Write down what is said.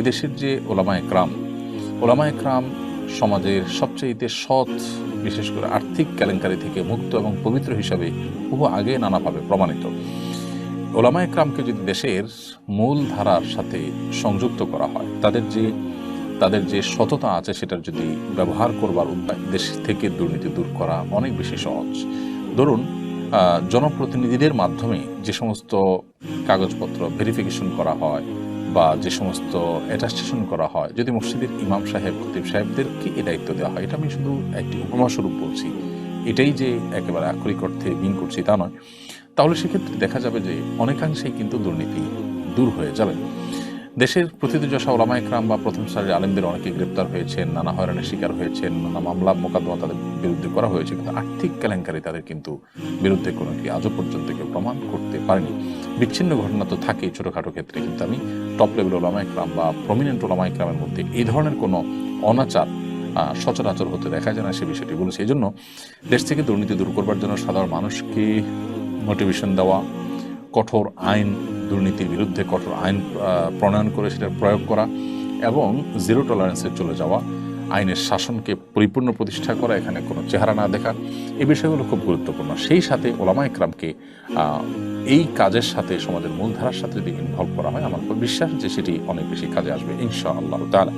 এদেশের যে ওলামা একরাম ওলামা একরাম সমাজের সবচেয়ে সৎ, বিশেষ করে আর্থিক কেলেঙ্কারি থেকে মুক্ত এবং পবিত্র হিসাবে বহু আগে নানাভাবে প্রমাণিত। ওলামা একরামকে যদি দেশের মূল ধারার সাথে সংযুক্ত করা হয়, তাদের যে তাদের যে সততা আছে সেটার যদি ব্যবহার করবার উপায় দেশ থেকে দুর্নীতি দূর করা অনেক বেশি সহজ। ধরুন জনপ্রতিনিধিদের মাধ্যমে যে সমস্ত কাগজপত্র ভেরিফিকেশন করা হয় বা যে সমস্ত অ্যাটাস্টেশন করা হয়, যদি মসজিদের ইমাম সাহেব, খতিব সাহেবদেরকে এই দায়িত্ব দেওয়া হয়, এটা আমি শুধু একটি উপমাস্বরূপ বলছি। এটাই যে একেবারে আক্ষরিক অর্থে মিন করছি তা নয়। তাহলে সেক্ষেত্রে দেখা যাবে যে অনেকাংশেই কিন্তু দুর্নীতি দূর হয়ে যাবে। দেশের প্রতিদিজশা ওলামা একরাম বা প্রথম সারির আলেমদের অনেকে গ্রেপ্তার হয়েছেন, নানা হয়রানির শিকার হয়েছেন, নানা মামলা মোকদ্দমা তাদের বিরুদ্ধে করা হয়েছে, কিন্তু আর্থিক কেলেঙ্কারি তাদের কিন্তু বিরুদ্ধে কোনো কি আজও পর্যন্ত কেউ প্রমাণ করতে পারেনি। বিচ্ছিন্ন ঘটনা তো থাকেই ছোটোখাটো ক্ষেত্রে, কিন্তু আমি টপ লেভেল ওলামা একরাম বা প্রমিনেন্ট ওলামা একরামের মধ্যে এই ধরনের কোনো অনাচার সচরাচর হতে দেখা যায় না সে বিষয়টি বলেছে। এই জন্য দেশ থেকে দুর্নীতি দূর করবার জন্য সাধারণ মানুষকে মোটিভেশন দেওয়া, কঠোর আইন, দুর্নীতির বিরুদ্ধে কঠোর আইন প্রণয়ন করে সেটার প্রয়োগ করা এবং জিরো টলারেন্সে চলে যাওয়া আইনের শাসনকে পরিপূর্ণ প্রতিষ্ঠা করা, এখানে কোনো চেহারা না দেখা, এই বিষয়গুলো খুব গুরুত্বপূর্ণ। সেই সাথে ওলামা ইকরামকে এই কাজের সাথে, সমাজের মূলধারার সাথে যদি ইনভলভ করা হয়, আমার বিশ্বাস যে সেটি অনেক বেশি কাজে আসবে ইনশা আল্লাহ তালা